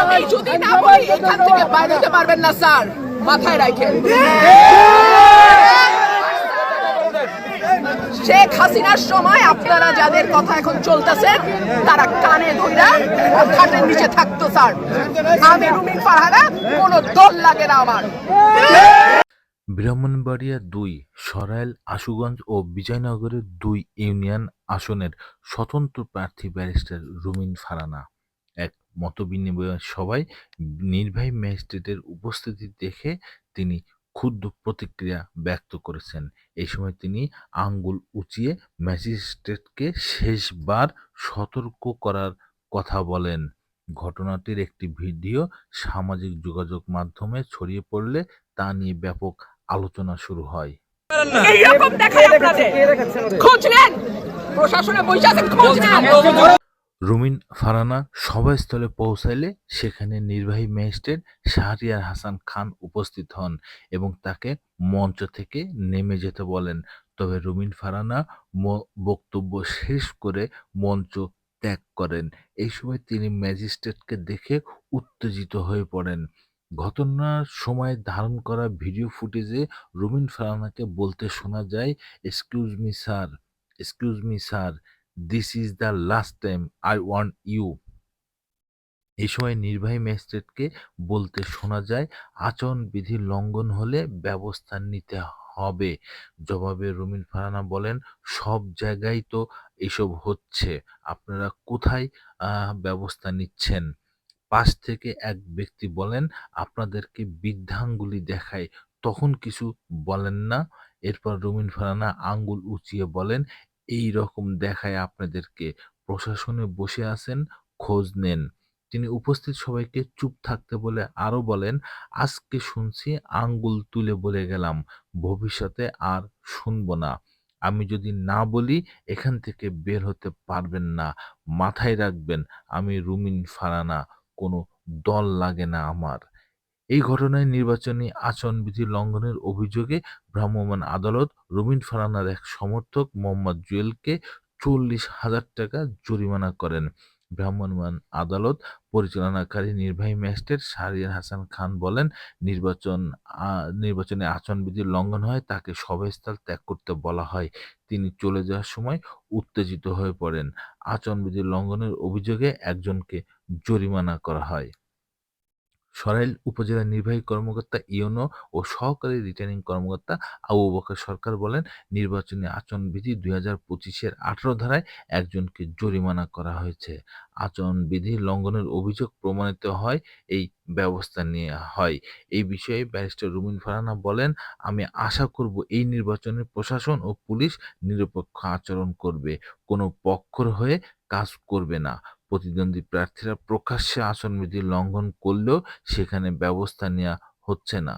আমি যদি না বলি এখান থেকে বাইরে পারবেন না স্যার। মাথায় রাখেন শেখ হাসিনার সময় আপনারা যাদের কথা এখন চলতেছে তারা কানে ধইরা খাটের নিচে থাকতো স্যার। আমি রুমিন ফারহানা কোনো দল লাগে না আমার। ব্রাহ্মণবাড়িয়া দুই সরাইল আশুগঞ্জ ও বিজয়নগরের দুই ইউনিয়ন আসনের স্বতন্ত্র প্রার্থী ব্যারিস্টার রুমিন ফারানা। এক মতবিনিময় সভায় নির্বাহী ম্যাজিস্ট্রেটের উপস্থিতি দেখে তিনি ক্ষুদ্র প্রতিক্রিয়া ব্যক্ত করেছেন। এই সময় তিনি আঙ্গুল উঁচিয়ে ম্যাজিস্ট্রেটকে শেষবার সতর্ক করার কথা বলেন। ঘটনাটির একটি ভিডিও সামাজিক যোগাযোগ মাধ্যমে ছড়িয়ে পড়লে তা নিয়ে ব্যাপক আলোচনা শুরু হয়। এইরকম দেখায় আপনাদের। খোঁজ নেন। প্রশাসনে বসে আছেন খোঁজ নেন। রুমিন ফারানা সভাস্থলে পৌঁছাইলে সেখানে নির্বাহী ম্যাজিস্ট্রেট শাহরিয়ার হাসান খান উপস্থিত হন এবং তাকে মঞ্চ থেকে নেমে যেতে বলেন। তবে রুমিন ফারানা বক্তব্য শেষ করে মঞ্চ ত্যাগ করেন। এই সময় তিনি ম্যাজিস্ট্রেটকে দেখে উত্তেজিত হয়ে পড়েন। ঘটনার সময় ধারণ করা ভিডিও ফুটেজে রুমিন ফারানাকে বলতে শোনা যায়, excuse me sir, excuse me sir this is the last time I want you এই সময় নির্বাহী ম্যাজিস্ট্রেটকে বলতে শোনা যায়, আচরণ বিধি লঙ্ঘন হলে ব্যবস্থা নিতে হবে। জবাবে রুমিন ফারানা বলেন, সব জায়গায় তো এসব হচ্ছে। আপনারা কোথায় ব্যবস্থা নিচ্ছেন? পাশ থেকে এক ব্যক্তি বলেন, আপনাদেরকে বৃদ্ধাঙ্গুলি দেখায়। তখন কিছু বলেন না। এরপর রুমিন ফারানা আঙ্গুল উঁচিয়ে বলেন এই রকম দেখায় আপনাদেরকে। প্রশাসনে বসে আছেন, খোঁজ নেন। তিনি উপস্থিত সবাইকে চুপ থাকতে বলে আরও বলেন, আজকে শুনছি আঙ্গুল তুলে বলে গেলাম, ভবিষ্যতে আর শুনব না। আমি যদি না বলি, এখান থেকে বের হতে পারবেন না। মাথায় রাখবেন, আমি রুমিন ফারানা, কোনো দল লাগে না আমার। এই ঘটনায় নির্বাচনী আচরণবিধি লঙ্ঘনের অভিযোগে ভ্রাম্যমাণ আদালত রুমিন ফারানার এক সমর্থক মোহাম্মদ জুয়েলকে চল্লিশ হাজার টাকা জরিমানা করেন। ভ্রাম্যমাণ আদালত পরিচালনাকারী নির্বাহী ম্যাজিস্ট্রেট শাহরিয়ার হাসান খান বলেন, নির্বাচন নির্বাচনে আচরণবিধি লঙ্ঘন হয়, তাকে সভাস্থল ত্যাগ করতে বলা হয়। তিনি চলে যাওয়ার সময় উত্তেজিত হয়ে পড়েন। আচরণবিধি লঙ্ঘনের অভিযোগে একজনকে জরিমানা করা হয়। সরাইল উপজেলা নির্বাহী কর্মকর্তা ইউনো ও সহকারী রিটার্নিং কর্মকর্তা আবু বকর সরকার বলেন, নির্বাচনী আচরণবিধি দুই হাজার পঁচিশের আঠারো ধারায় একজনকে জরিমানা করা হয়েছে। আচরণবিধি লঙ্ঘনের অভিযোগ প্রমাণিত হয়, এই ব্যবস্থা নেওয়া হয়। এই বিষয়ে ব্যারিস্টার রুমিন ফারানা বলেন, আমি আশা করব এই নির্বাচনে প্রশাসন ও পুলিশ নিরপেক্ষ আচরণ করবে। কোনো পক্ষর হয়ে কাজ করবে না। প্রতিদ্বন্দ্বী প্রার্থীরা প্রকাশ্যে আচরণবিধি লঙ্ঘন করলেও সেখানে ব্যবস্থা নেওয়া হচ্ছে না।